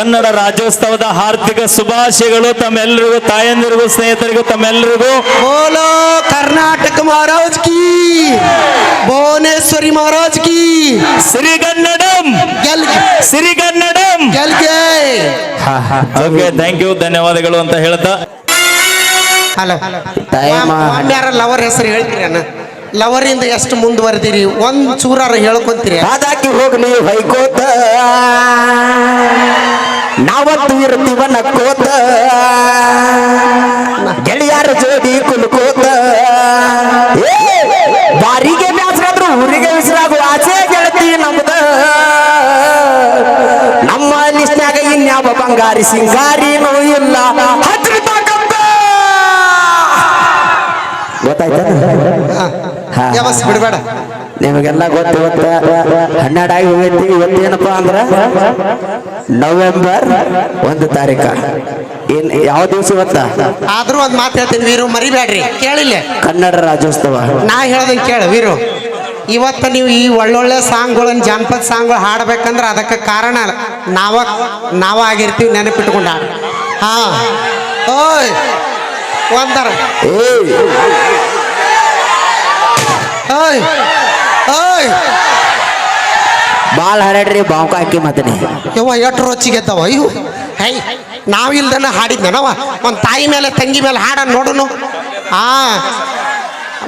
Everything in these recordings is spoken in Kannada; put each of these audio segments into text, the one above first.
ಕನ್ನಡ ರಾಜ್ಯೋತ್ಸವದ ಹಾರ್ದಿಕ ಶುಭಾಶಯಗಳು ತಮ್ಮೆಲ್ಲರಿಗೂ ತಾಯಂದಿರಿಗೂ ಸ್ನೇಹಿತರಿಗೂ ತಮ್ಮೆಲ್ಲರಿಗೂ ಬೋಲೋ ಕರ್ನಾಟಕ ಮಹಾರಾಜ್ ಕೀ! ಭುವನೇಶ್ವರಿ ಮಹಾರಾಜ್ ಕಿ! ಸಿರಿಗನ್ನಡಂ ಸಿರಿಗನ್ನಡಂ ಓಕೆ ಥ್ಯಾಂಕ್ ಯು ಧನ್ಯವಾದಗಳು ಅಂತ ಹೇಳ್ತಾ. ಹಲೋ ಲವರ್ ಹೆಸರು ಹೇಳ್ತೀರಿ ಅಣ್ಣ. ಲವರಿಂದ ಎಷ್ಟು ಮುಂದುವರೆದಿರಿ? ಒಂದ್ ಚೂರಾರ ಹೇಳ್ಕೊಂತೀರಿ. ಅದಾಕಿ ಹೋಗ್ಲಿ ಹೈಕೋತ ನಾವಂತೂ ಇರ್ತೀವ ಕೋತ. ಗೆಳೆಯರ ಜೋಡಿ ಕುಲ್ಕೋತ. ಬಾರಿಗೆ ಬ್ಯಾಸರಾದ್ರು ಊರಿಗೆ ಬಿಸಿರಾಗು ಆಚೆ ಗೆಳತಿ ನಮ್ದ. ನಮ್ಮ ಲಿಸ್ಟ್ನಾಗ ಇನ್ಯಾವ ಬಂಗಾರಿ ಸಿಂಗಾರಿನೂ ಇಲ್ಲ ಬಿಡಬೇಡ. ನಿಮಗೆಲ್ಲ ಗೊತ್ತು ಇವತ್ತ ಹನ್ನೆರಡಾಗಿ ಹೋಗೈತಿ ಇವತ್ತೇನಪ್ಪ ಅಂದ್ರ? ನವೆಂಬರ್ ಒಂದು ತಾರೀಕ. ಏನ್ ಯಾವ ದಿವಸ ಇವತ್ತ? ಆದ್ರೂ ಒಂದ್ ಮಾತು ಹೇಳ್ತೀನಿ ವೀರು ಮರಿಬೇಡ್ರಿ. ಕೇಳಿಲ್ಲ. ಕನ್ನಡ ರಾಜ್ಯೋತ್ಸವ. ನಾ ಹೇಳ್ದಂಗೆ ಕೇಳ ವೀರು. ಇವತ್ತ ನೀವು ಈ ಒಳ್ಳೊಳ್ಳೆ ಸಾಂಗ್ಗಳನ್ನ ಜಾನಪದ ಸಾಂಗ್ಗಳು ಹಾಡ್ಬೇಕಂದ್ರೆ ಅದಕ್ಕೆ ಕಾರಣ ನಾವ ನಾವ ಆಗಿರ್ತೀವಿ ನೆನಪಿಟ್ಕೊಂಡ ಹಾ. ಓಯ್ ಒಂದರ. ಬಾಳ್ ಹರಡ್ರಿ ಬಾವುಕ ಹಾಕಿ ಮತ್ತೆ ಯವ್ವ ಎಷ್ಟು ರೊಚ್ಚಿಗೆದ್ದವ ಅಯ್ಯೋ. ಹೈ ನಾವಿಲ್ದನ ಹಾಡಿದ್ನವ ಒಂದು ತಾಯಿ ಮೇಲೆ ತಂಗಿ ಮೇಲೆ ಹಾಡ ನೋಡುನು? ಆ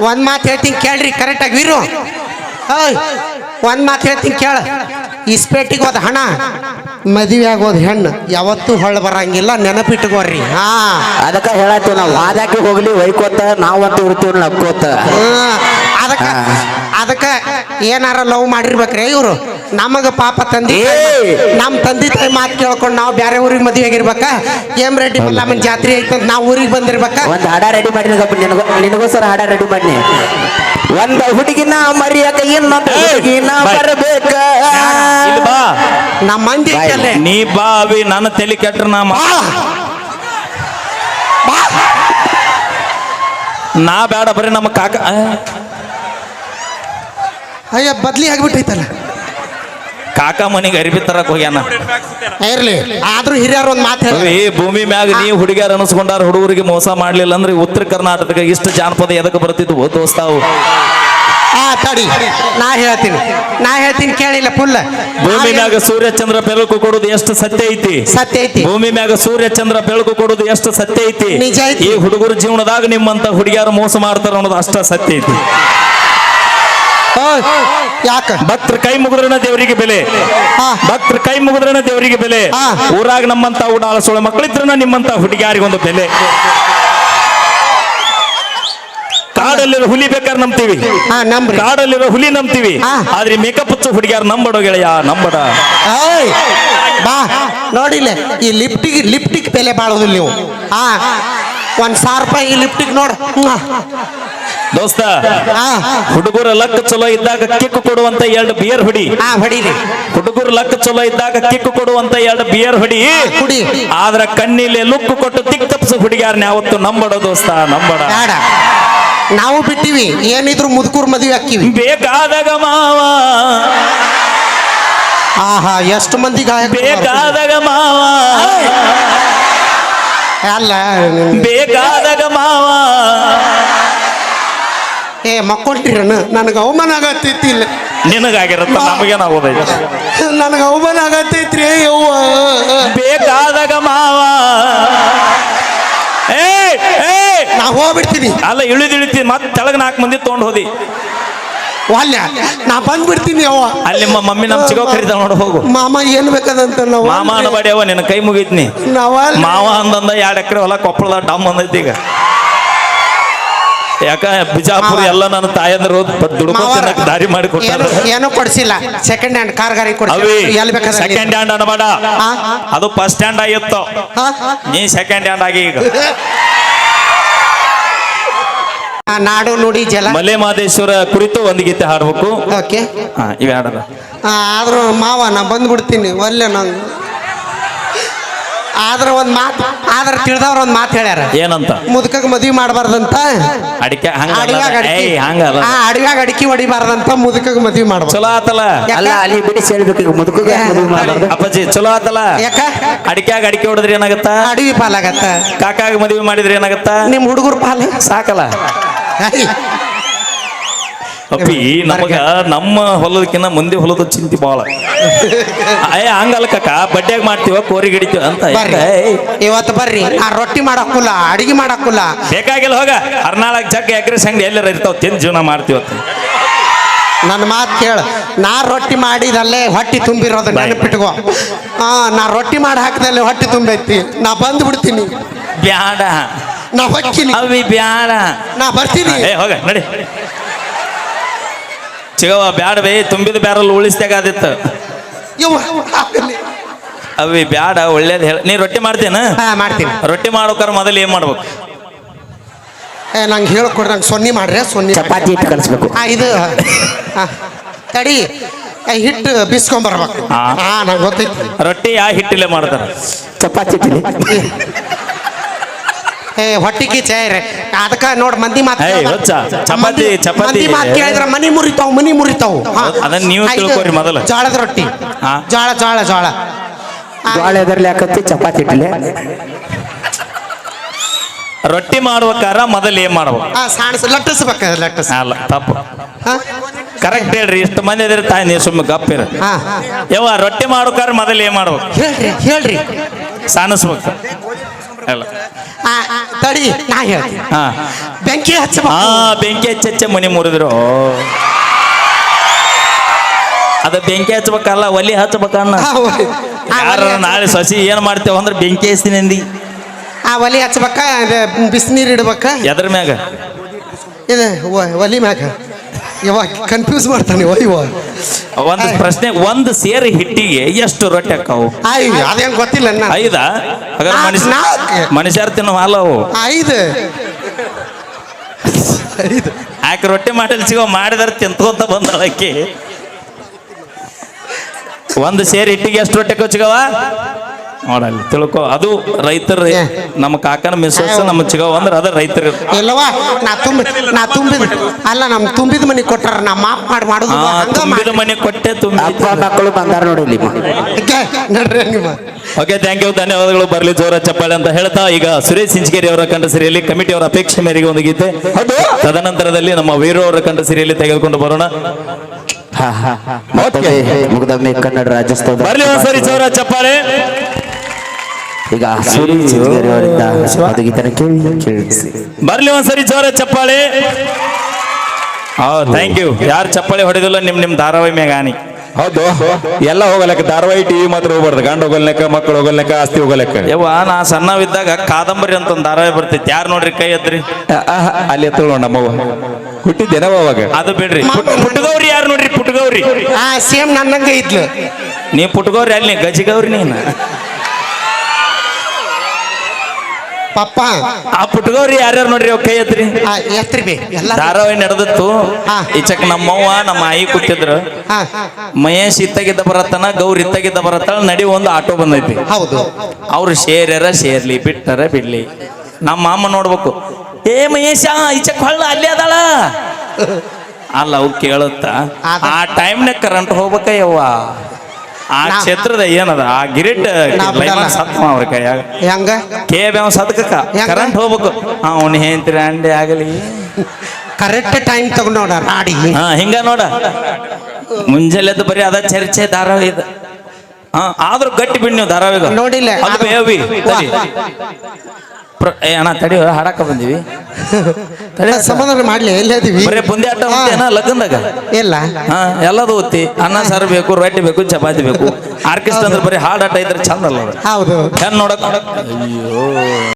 ಒಂದು ಮಾತು ಹೇಳ್ತೀನಿ ಕೇಳ್ರಿ ಕರೆಕ್ಟಾಗಿ ವೀರು. ಒಂದ್ ಒಂದು ಮಾತು ಹೇಳ್ತೀನಿ ಕೇಳ. ಇಸ್ಪೇಟಿಗೆ ಹೋದ ಹಣ ಮದುವೆ ಆಗೋದು ಹೆಣ್ಣು. ಯಾವತ್ತೂ ಹೊಳ್ಳ ಬರಂಗಿಲ್ಲ ನೆನಪಿಟ್ಕೋರಿ. ಹಾ ಅದಕ್ಕ ಹೇಳತ್ತೀವಿ ನಾವು ವಾದಕ್ಕೆ ಹೋಗ್ಲಿ ವೈಕೋತ ನಾವಂತೂ ಇರ್ತೀವಿ ನಕ್ಕೋತ ಅದಕ್ಕೆ ಅದಕ್ಕೆ ಏನಾರ ಲವ್ ಮಾಡಿರ್ಬೇಕ್ರಿ ಇವರು. ನಮಗ ಪಾಪ ತಂದಿ! ನಮ್ಮ ತಂದೆ ತಾಯಿ ಮಾತು ಕೇಳ್ಕೊಂಡು ನಾವು ಬೇರೆ ಊರಿಗೆ ಮದುವೆ ಆಗಿರ್ಬೇಕ. ಏಮ್ ರೆಡ್ಡಿ ಮಲ್ಲಮ್ಮನ ಜಾತ್ರೆ ಐತೆ ನಾವು ಊರಿಗೆ ಬಂದಿರ್ಬೇಕ. ಒಂದ್ ಹಾಡ ರೆಡಿ ಮಾಡಿ ನಿನಗೂ ನಿನಗೋಸ್ಕರ ಹಾಡ ರೆಡಿ ಮಾಡಿ ಒಂದ ಹುಡುಗಿನ ಮರಿಯಕ ಇನ್ನೊಂದು! ಹುಡುಗಿನ. ಬರಬೇಕ. ಬಾ. ನಮ್ಮ ಮಂದಿ. ನೀ ಬಾವಿ ನನ್ನ ತಲೆ ಕೆಟ್ರ ನಾ ನಾ ಬೇಡ ಬರೀ ನಮ್ಮ ಕಾಕ ಅಯ್ಯ ಬದ್ಲಿ ಆಗ್ಬಿಟ್ಟೈತಲ್ಲ ಕಾಕ ಮನೆಗೆ ಅರಿವಿ ತರಕ್ ಹೋಗ್ಯಾನ. ಇರ್ಲಿ ಆದ್ರೂ ಹಿರಿಯರು ಒಂದು ಮಾತು ಹೇಳಿ. ಭೂಮಿ ಮ್ಯಾಗ ನೀ ಹುಡುಗಿಯರ್ ಅನಿಸ್ಕೊಂಡಾರ ಹುಡುಗರಿಗೆ ಮೋಸ ಮಾಡ್ಲಿಲ್ಲ ಅಂದ್ರೆ ಉತ್ತರ ಕರ್ನಾಟಕಕ್ಕೆ ಇಷ್ಟು ಜಾನಪದ ಎದಕ್ಕೆ ಬರ್ತಿದ್ವು ದೋಸ್ತಾವು ಆ ತಡಿ ನಾ ಹೇಳ್ತೀನಿ. ನಾ ಹೇಳ್ತೀನಿ ಕೇಳಿಲ್ಲ ಫುಲ್. ಭೂಮಿ ಮ್ಯಾಗ ಸೂರ್ಯ ಚಂದ್ರ ಬೆಳಕು ಕೊಡೋದು ಎಷ್ಟು ಸತ್ಯ ಐತಿ? ಸತ್ಯ ಐತಿ. ಭೂಮಿ ಮ್ಯಾಗ ಸೂರ್ಯ ಚಂದ್ರ ಬೆಳಕು ಕೊಡೋದು ಎಷ್ಟು ಸತ್ಯ ಐತಿ? ನಿಜ ಐತಿ. ಈ ಹುಡುಗರ ಜೀವನದಾಗ ನಿಮ್ಮಂತ ಹುಡುಗಿಯರು ಮೋಸ ಮಾಡ್ತಾರ ಅನ್ನೋದು ಅಷ್ಟ ಸತ್ಯ ಐತಿ. ಯಾಕ? ಭಕ್ತರ ಕೈ ಮುಗಿದ್ರನ ದೇವರಿಗೆ ಬೆಲೆ. ಭಕ್ತರ ಕೈ ಮುಗಿದ್ರನ ದೇವರಿಗೆ ಬೆಲೆ. ಊರಾಗ ನಮ್ಮಂತ ಉಡಾಳ ಸೋಳ ಮಕ್ಕಳಿದ್ರನ ನಿಮ್ಮಂತ ಹುಡುಗಿಯಾರಿಗೊಂದು ಬೆಲೆ. ಕಾಡಲ್ಲಿರೋ ಹುಲಿ ಬೇಕಾದ್ರೆ ನಂಬ್ತೀವಿ. ಕಾಡಲ್ಲಿರೋ ಹುಲಿ ನಂಬ್ತೀವಿ. ಆದ್ರೆ ಮೇಕಪ್ ಹಚ್ಚು ಹುಡುಗಿಯಾರ ನಂಬಡೋ ಗೆಳೆಯ ನಂಬಡ. ಬಾ ನೋಡಿಲ್ಲ ಈ ಲಿಫ್ಟಿಗೆ ಲಿಫ್ಟಿಗೆ ಬೆಲೆ ಬಾಳೋದಿಲ್ಲ ನೀವು. ಹಾ ಒಂದ್ ಸಾವಿರ ರೂಪಾಯಿ ಈ ಲಿಫ್ಟಿಗೆ ನೋಡು. ದೋಸ್ತ ಹುಡುಗರ ಲಕ್ಕ ಚಲೋ ಇದ್ದಾಗ ಕಿಕ್ಕು ಕೊಡುವಂತ ಎರಡು ಬಿಯರ್ ಹೊಡಿ. ಹೊಡೀರಿ ಹುಡುಗರ ಲಕ್ಕ ಚಲೋ ಇದ್ದಾಗ ಕಿಕ್ಕು ಕೊಡುವಂತ ಎರಡು ಬಿಯರ್ ಹೊಡಿ. ಕುಡಿ. ಆದ್ರ ಕಣ್ಣಿಲೆ ಲುಕ್ ಕೊಟ್ಟು ತಿಕ್ ತಪ್ಪಿಸ ಹುಡುಗಿಯಾರನ್ನ ಯಾವತ್ತು ನಂಬಡ ದೋಸ್ತ ನಂಬಡ. ಬೇಡ. ನಾವು ಬಿಟ್ಟಿವಿ ಏನಿದ್ರು ಮುದುಕೂರ್ ಮದುವೆ ಹಾಕಿವಿ. ಬೇಕಾದಾಗ ಮಾವ. ಆಹಾ ಎಷ್ಟು ಮಂದಿ ಬೇಕಾದಾಗ ಮಾವ. ಅಲ್ಲ ಬೇಕಾದಾಗ ಮಾವ. ಏ ಮಕ್ಕೊಂಡ್ರಿರನ ನನಗೆ ಅವಮಾನ ಆಗತ್ತೈತಿ ಇಲ್ಲ. ನಿನಗಾಗಿರತ್ತ ನಮಗೇನಾಗೋದೈತಿ ನನಗೆ ಅವಮಾನ ಆಗತ್ತೈತ್ರಿ ಯವ್ವ. ಬೇಕಾದಾಗ ಮಾವ. ಏ ಏ ನಾ ಹೋಗ್ಬಿಡ್ತೀನಿ. ಅಲ್ಲ ಇಳಿದಿಳಿತಿ ಮತ್ತೆ ತೆಳಗ ನಾಲ್ಕು ಮಂದಿ ತೊಗೊಂಡು ಹೋದಿ. ವಾಲ್ಯ ನಾ ಬಂದ್ಬಿಡ್ತೀನಿ ಯವ್ವ. ಅಲ್ಲಿ ನಿಮ್ಮ ಮಮ್ಮಿ ನಮ್ ಚಿಗೋ ಕರಿತಾವ ನೋಡ ಹೋಗು. ಮಾಮ ಏನ್ ಬೇಕದಂತ ನಾವು ಮಾಮ ಬಾಡಿ ಅವ ನಿನ್ನ ಕೈ ಮುಗಿತ್ನಿ. ನಾವ ಮಾವ ಅಂದಂದ ಎರಡು ಎಕರೆ ಹೊಲ ಕೊಪ್ಪಳದ ಡಮ್ ಅಂದೈತಿ ಈಗ. ಯಾಕ ಬಿಜಾಪುರ ಎಲ್ಲ ನನ್ನ ತಾಯಂದ್ರು ದುಡ್ಕೊಂಡ್ ದಾರಿ ಮಾಡಿ ಕೊಟ್ಟಾರ? ಏನು- ಕೊಡ್ಸಿಲ್ಲ. ಸೆಕೆಂಡ್ ಹ್ಯಾಂಡ್ ಕಾರ್ ಗಾರಿ ಅವಿ ಕೊಡ್ಸಿ ಎಲ್ಲಿ ಬೇಕಾದ್ರೆ ಸೆಕೆಂಡ್ ಹ್ಯಾಂಡ್ ಅನ್ಬೇಡ? ಅದು ಫಸ್ಟ್ ಹ್ಯಾಂಡ್ ಆಗಿತ್ತು. ಹಾ? ನೀ ಸೆಕೆಂಡ್ ಹ್ಯಾಂಡ್ ಆಗಿ ಈಗ. ನಾಡು ನುಡಿ ಜಲ. ಮಲೆ ಮಹದೇಶ್ವರ ಕುರಿತು ಒಂದು ಗೀತೆ ಹಾಡ್ಬೇಕು. ಓಕೆ. ಹಾ ಇವ ಹಾಡಲ್ಲ ಆದ್ರೂ ಮಾವ ನಾ ಬಂದ್ಬಿಡ್ತೀನಿ. ಒಲ್ಲೆ ನಂಗೆ ಆದ್ರ ಒಂದ್ ಮಾತು ಆದ್ರ ತಿಳಿದವ್ರ ಒಂದ್ ಮಾತು ಹೇಳ್ಯಾರ. ಏನಂತ? ಮುದುಕಗ್ ಮದ್ವಿ ಮಾಡಬಾರ್ದಂತ? ಅಡಿಕೆ ಹಂಗ ಹಂಗಲ್ಲ ಆ ಅಡವ್ಯಾಗ ಅಡಿಕೆ ಹೊಡಿಬಾರ್ದಂತ ಮುದುಕಗ್ ಮದ್ವಿ ಮಾಡ ಚಲೋ ಆತಲ್ಲ? ಅಲ್ಲ ಅಲ್ಲಿ ಬಿಡಿಸಿ ಹೇಳ್ಬೇಕು ಮಾಡಬಾರ್ದು? ಅಪ್ಪಾಜಿ ಚಲೋ ಆತಲ್ಲ? ಯಾಕ? ಅಡಿಕೆಯಾಗ ಅಡಿಕೆ ಹೊಡೆದ್ರೆ ಏನಾಗತ್ತ? ಅಡವಿ ಪಾಲಾಗತ್ತ? ಕಾಕಾಗ ಮದ್ವಿ ಮಾಡಿದ್ರೆ ಏನಾಗತ್ತ? ನಿಮ್ ಹುಡುಗರು ಪಾಲ? ಸಾಕಲ್ಲ? ಅಪ್ಪಿ ನಮಗ ನಮ್ಮ ಹೊಲದಕ್ಕಿಂತ ಮುಂದೆ ಹೊಲದ ಚಿಂತಿ ಬಹಳ ಅಯ್ಯ ಹಂಗಲ್ಲ ಕಕ್ಕ ಬಡ್ಡ್ಯಾಗ ಮಾಡ್ತೀವ ಕೋರಿ ಗಿಡಿತೀವ ಅಂತ. ಇವತ್ತು ಬರ್ರಿ. ಆ ರೊಟ್ಟಿ ಮಾಡಕ್ಕಲ್ಲ ಅಡಿಗೆ ಮಾಡಕ್ಕಲ್ಲ ಬೇಕಾಗಿಲ್ಲ ಹೋಗ. ಹರ್ನಾಳಕ್ ಜಗ್ ಎಗ್ರೆಸ್ ಸಂಗಡಿ ಎಲ್ಲರ ಇರ್ತಾವ ತಿಂದು ಜೀವನ ಮಾಡ್ತೀವತ್ತ ನನ್ನ ಮಾತು ಕೇಳ. ನಾ ರೊಟ್ಟಿ ಮಾಡಿದಲ್ಲೇ ಹೊಟ್ಟಿ ತುಂಬಿರೋದು ಬಿಟ್ಕೋ ನೆನಪಿಟ್ಕೋ. ಹಾ ನಾ ರೊಟ್ಟಿ ಮಾಡಿ ಹಾಕಿದಲ್ಲೇ ಹೊಟ್ಟಿ ತುಂಬೈತಿ. ನಾ ಬಂದು ಬಿಡ್ತೀನಿ ಬ್ಯಾಡ. ನಾ ಹೊಕ್ಕಿನಿ. ಅವಿ ಬ್ಯಾಡ. ನಾ ಬರ್ತೀನಿ. ಹೋಗ ನಡಿ. ಚಿಗವ ಬ್ಯಾಡ ಬೇ ತುಂಬಿದ ಬ್ಯಾರಲ್ ಉಳಿಸ್ದಾಗಾದಿತ್ತು ಯವ್ವ, ಆಗಲಿ. ಅವಿ ಬ್ಯಾಡ ಒಳ್ಳೇದು ಹೇಳ ನೀ ರೊಟ್ಟಿ ಮಾಡ್ತೇನ ಹಾ ಮಾಡ್ತೀನಿ. ರೊಟ್ಟಿ ಮಾಡ್ಬೇಕಾರ ಮೊದಲು ಏನ್ ಮಾಡ್ಬೇಕು? ಏ ನಂಗೆ ಹೇಳ್ಕೊಡ್ರಿ ನಂಗೆ ಸೊನ್ನಿ ಮಾಡ್ರಿ ಸೊನ್ನಿ. ಚಪಾತಿ ಹಿಟ್ಟು ಕಲಿಸ್ಬೇಕು. ಆ ಇದು ಆ, ತಡಿ ಏ, ಹಿಟ್ಟು ಬಿಸ್ಕೊಂಬರ್ಬೇಕು ಹಾ. ಹಾ ನಂಗೆ ಗೊತ್ತೈತಿ. ರೊಟ್ಟಿ ಯಾ ಹಿಟ್ಟಿಲೆ ಮಾಡ್ತಾರ? ಚಪಾತಿ ಹಿಟ್ಟಿಲಿ. ಏ ಹೊಟ್ಟಿಗೆ ಚೇರ್ ಅದಕ್ಕ ನೋಡ್ ಮಂದಿ ಮಾತು ಏಯ್, ಕೇಳ್ಬಾರ್ದು. ಹುಚ್ಚ, ಚಪಾತಿ, ಚಪಾತಿ. ಮಂದಿ ಮಾತು ಕೇಳಿದ್ರ ಮನಿ ಮುರಿತಾವ್ ಮನಿ ಮುರಿತಾವ್. ಹಾ. ಅದನ್ನ ನೀವು ತಿಳ್ಕೊರಿ ಮೊದಲು. ಜೋಳದ ರೊಟ್ಟಿ. ಹಾ. ಜೋಳ ಜೋಳ ಜೋಳ. ಆ, ಜೋಳ ಎದರ್ಲಿ ಹಾಕತ್ತಿ ಚಪಾತಿ ಇಟ್ಲೆ ರೊಟ್ಟಿ ಮಾಡ್ಬೇಕಾರ ಮೊದಲು ಏನ್ ಮಾಡ್ಬೇಕು ಆ, ಸಾಣಿಸ್ ಲಟ್ಟಿಸ್ಬೇಕು ಲಟ್ಟಿಸ್? ಅಲ್ಲ ತಪ್ಪು. ಹಾ? ಕರೆಕ್ಟ್ ಹೇಳ್ರಿ ಇಷ್ಟು ಮಂದಿ ಇದ್ರೆ ತಾಯಿ ನೀವು ಸುಮ್ಮನೆ ಗಪ್ಪಿರ ಹಾ. ಯವ್ವ ರೊಟ್ಟಿ ಮಾಡ್ಬೇಕಾರ ಮೊದಲು ಏನ್ ಮಾಡ್ಬೇಕು ಹೇಳ್ರಿ ಹೇಳ್ರಿ. ಸಾನಿಸ್ಬೇಕು ಅಲ್ಲ. ತಡಿ ನಾ ಹೇಳ್ತೀನಿ. ಹಾ. ಬೆಂಕಿ ಹಾ ಬೆಂಕಿ ಹಚ್ಚ ಮನೆ ಮುರಿದ್ರು. ಅದ ಬೆಂಕಿ ಹಚ್ಬೇಕಲ್ಲ ಒಲಿ ಹಚ್ಬೇಕನ್ನ ಯಾರ ನಾಳೆ ಸಸಿ ಏನ್ ಮಾಡ್ತೇವ ಅಂದ್ರೆ ಬೆಂಕಿ ಹಚ್ತೀನಿ ಅಂದಿ. ಆ ಒಲಿ ಹಚ್ಬೇಕ ಬಿಸಿನೀರು ಇಡ್ಬೇಕ. ಎದ್ರ ಮ್ಯಾಗ? ಇದು ಒಲಿ ಮ್ಯಾಗ. ಇವಾಗ ಕನ್ಫ್ಯೂಸ್ ಮಾಡ್ತಾನೆ ಇವ. ಒಂದು ಪ್ರಶ್ನೆ ಒಂದು ಸೇರಿ ಹಿಟ್ಟಿಗೆ ಎಷ್ಟು ರೊಟ್ಟಿ ಹಾಕಾವು? ಆಯ್ ಅದೇನ್ ಗೊತ್ತಿಲ್ಲ ನನ್ನ. ಐದ? ಹಾಗಾದ್ರೆ ನಾಲ್ಕು, ಮನುಷ್ಯ ನಾಲ್ಕು. ಮನುಷ್ಯರ ತಿನ್ನೋ ಹಾಲು ಅವು. ಐದು. ಐದು. ಆಕೆ ರೊಟ್ಟಿ ಮಾಡಲ್ ಸಿಗೋ ಮಾಡಿದಾರೆ ತಿಂತ್ಕೊಂತ ಬಂದಳಕ್ಕೆ ಒಂದು ಸೇರಿ ಹಿಟ್ಟಿಗೆ ಎಷ್ಟು ರೊಟ್ಟಿ ಕೊಚ್ಚಿಗವ ನೋಡಲ್ಲಿ ತಿಳ್ಕೊ. ಅದು ರೈತರ. ನಮ್ಮ ಕಾಕನ ಮಿಸ್ಸಸ್ ನಮ್ಮ ಚಿಗವ್ ಅಂದ್ರೆ ಅದು ರೈತರ. ಇಲ್ಲವಾ ನಾ ತುಂಬಿ ನಾ ತುಂಬಿದ ಅಲ್ಲ ನಮ್ ತುಂಬಿದ ಮನೆ ಕೊಟ್ಟಾರ ನಾ ಮಾಪ್ ಮಾಡಿ ಮಾಡುದು. ಹಂಗ ತುಂಬಿದ ಮಾಡಿ ಮನೆ ಕೊಟ್ಟೆ ತುಂಬಿ ಅಪ್ಪ ಮಕ್ಕಳು ಬಂದಾರ ನೋಡಿ ಇಲ್ಲಿ. ಅದ್ಕೆ ನಡ್ರಿ ನಿಮ್ಮ ಓಕೆ ಥ್ಯಾಂಕ್ ಯು ಧನ್ಯವಾದಗಳು. ಬರಲಿ ಜೋರ ಚಪ್ಪಾಳೆ ಅಂತ ಹೇಳ್ತಾ ಈಗ ಸುರೇಶ್ ಸಿಂಚಗೇರಿ ಅವರ ಕಂಡ ಸಿರಿಯಲ್ಲಿ ಕಮಿಟಿ ಅವರ ಅಪೇಕ್ಷೆ ಮೇರೆಗೆ ಒಂದು ಗೀತೆ. ತದನಂತರದಲ್ಲಿ ನಮ್ಮ ವೀರು ಅವರ ಕಂಡ ಸಿರಿಯಲ್ಲಿ ತೆಗೆದುಕೊಂಡು ಬರೋಣ. ಹಾ ಹಾ ಮತ್ತೊಮ್ಮೆ ಮುಗ್ದೊಮ್ಮೆ ಕನ್ನಡ ರಾಜ್ಯೋತ್ಸವ ಬರ್ಲಿ ಸರಿ ಜೋರ ಚಪ್ಪಾಳೆ. ಈಗ ಸೂರಿ ಸಿದ್ಗೇರಿ ಅವರಿಂದ ಅದು ಗೀತನ ಕೇಳಿ ಕೇಳಿಸಿ ಬರ್ಲಿ ಒಂದ್ಸರಿ ಜೋರ ಚಪ್ಪಾಳೆ. ಥ್ಯಾಂಕ್ ಯು ಯಾರು ಚಪ್ಪಾಳೆ ಹೊಡೆದಿಲ್ಲ ನಿಮ್ ನಿಮ್ ಧಾರಾವಾಹಿ ಮ್ಯಾಗ ಆನಿ. ಹೌದು. ಎಲ್ಲ ಹೋಗಲಕ್ಕ ಧಾರಾವಾಹಿ ಟಿವಿ ಮಾತ್ರ ಹೋಗ್ಬಾರ್ದು. ಗಂಡ ಹೋಗಲ್ನಕ್ಕ ಮಕ್ಕಳು ಹೋಗಲ್ನಕ್ಕ ಆಸ್ತಿ ಹೋಗಲಕ್ಕ ಯವ್ವ ನಾ ಸಣ್ಣವಿದ್ದಾಗ ಕಾದಂಬರಿ ಅಂತ ಒಂದು ಧಾರಾವಾಹಿ ಬರ್ತೈತಿ. ಯಾರು ನೋಡ್ರಿ ಕೈ ಎತ್ರಿ ಅಲ್ಲಿ ಎತ್ತಳು ನಮ್ಮವ್ವ. ಹುಟ್ಟಿದ್ದೇನವ ಅವಾಗ. ಅದು ಬಿಡ್ರಿ. ಪುಟ್- ಪುಟ್ಟಗೌರಿ ಯಾರು ನೋಡ್ರಿ ಪುಟ್ಟಗೌರಿ? ಆ ಸೇಮ್ ನನ್ನಂಗ ಇದ್ಲು. ನೀ ಪುಟ್ಟಗೌರಿ ಅಲ್ಲಿ ಗಜಿಗೌರಿ ನೀನು. ಪಪ್ಪ ಆ ಪುಟ್ಟಗೋರಿ ಯಾರ್ಯಾರು ನೋಡ್ರಿ ಅವ್ ಕೈ ಎತ್ರಿ? ಆ, ಎತ್ರಿ ಬೇ ಎಲ್ಲ ಧಾರಾವಾಹಿ ನಡೆದಿತ್ತು. ಹಾ. ಈಚಕ್ ನಮ್ಮವ್ವ ನಮ್ಮ ಆಯಿ ಕೂತಿದ್ರು. ಹಾ. ಮಹೇಶ್ ಇತ್ತಗಿದ್ದ ಬರತ್ತಾನ ಗೌರಿ ಇತ್ತಾಗಿದ್ದ ಬರತ್ತಾಳ ನಡಿ ಒಂದು ಆಟೋ ಬಂದೈತಿ. ಹೌದು. ಅವ್ರು ಸೇರ್ಯಾರ ಸೇರ್ಲಿ ಬಿಟ್ಟರ ಬಿಡ್ಲಿ. ನಮ್ಮ ಮಾಮ ನೋಡ್ಬೇಕು ಏ ಮಹೇಶ ಈಚಕ್ ಹೊಳ್ಳ ಅಲ್ಲಿ ಅದಾಳ. ಅಲ್ಲ ಅವು ಕೇಳುತ್ತ ಆ ಟೈಮ್ನಾಗ ಕರೆಂಟ್ ಹೋಗ್ಬೇಕ ಯವ್ವ ಆ ಕ್ಷೇತ್ರದ ಏನದ? ಆ ಗಿರಿಟ್. ಸತ್ತ ಅವ್ರ ಕೈಯಾಗ. ಹೆಂಗ? ಕೇ ಬ್ಯಾವ್ ಕರೆಂಟ್ ಹೋಗ್ಬೇಕು. ಅವನು ಹೆಂತಿರ ಅಂಡೆ ಆಗಲಿ. ಕರೆಕ್ಟ್ ಟೈಮ್ ತಗೊಂಡೋಣ ನಾಡಿ ಹಾ ಹಿಂಗ ನೋಡ. ಮುಂಜಾನೆ ಬರೀ ಅದ ಚರ್ಚೆ ಧಾರಾವಾಹಿ ಇದು ಆದ್ರೂ ಗಟ್ಟಿ ಬಿಡ್ ನೀವು ಧಾರಾವಾಹಿಗ ನೋಡಿಲ್ಲ. ಅದು ಬೇವಿ ತಡಿ. ಪ್ರ- ಏ ಅಣ್ಣ ತಡಿ ಹಾಡಕ ಬಂದಿವಿ. ತಡಿ ಅಕ್ಕ. ಸಮಾಧಾನ ಮಾಡ್ಲಿ ಎಲ್ಲಿದ್ದೀವಿ ಬರೀ ಬುಂದಿ ಆಟ ಏನ ಲಗ್ನದಾಗ? ಇಲ್ಲ. ಹಾ ಎಲ್ಲದು ಓದ್ತಿ. ಅನ್ನ ಸಾರು ಬೇಕು ರೊಟ್ಟಿ ಬೇಕು ಚಪಾತಿ ಬೇಕು. ಆರ್ಕೆಸ್ಟ್ರಾ ಅಂದ್ರೆ ಬರೀ ಹಾಡಾಟ ಇದ್ರೆ ಚಂದ ಅಲ್ಲ ಅದು. ಹೌದು ಹೆಣ್ ನೋಡಕ್. ಅಯ್ಯೋ.